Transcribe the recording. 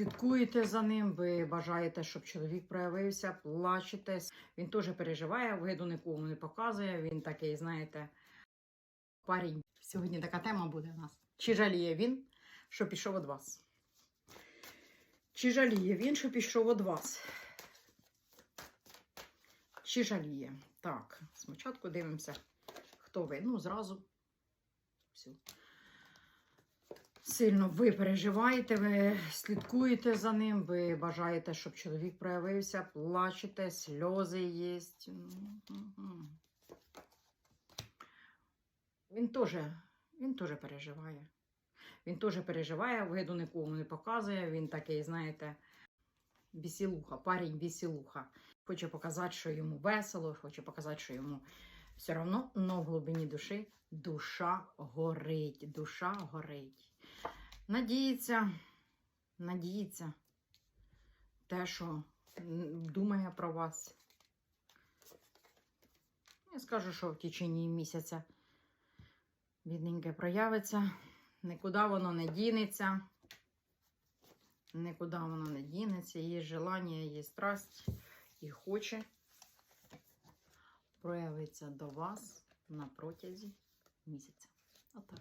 слідкуєте за ним, ви бажаєте, щоб чоловік проявився, плачете. Він теж переживає, виду нікому не показує. Він такий, знаєте, парень. Сьогодні така тема буде у нас. Чи жаліє він, що пішов від вас? Чи жаліє він, що пішов від вас? Чи жаліє? Так, спочатку дивимося, хто ви. Ну, зразу. Все. Сильно ви переживаєте, ви слідкуєте за ним, ви бажаєте, щоб чоловік проявився, плачете, сльози є. Він теж, він теж переживає. Він теж переживає, виду нікому не показує. Він такий, знаєте, веселуха, парень веселуха. Хоче показати, що йому весело, хоче показати, що йому все одно, но в глибині душі душа горить, душа горить. Надіється, надіється те, що думає про вас. Я скажу, що в течение місяця бідненьке проявиться, нікуди воно не дінеться. Нікуди воно не дінеться. Є желання, є страсть і хоче проявитися до вас на протязі місяця. Отак.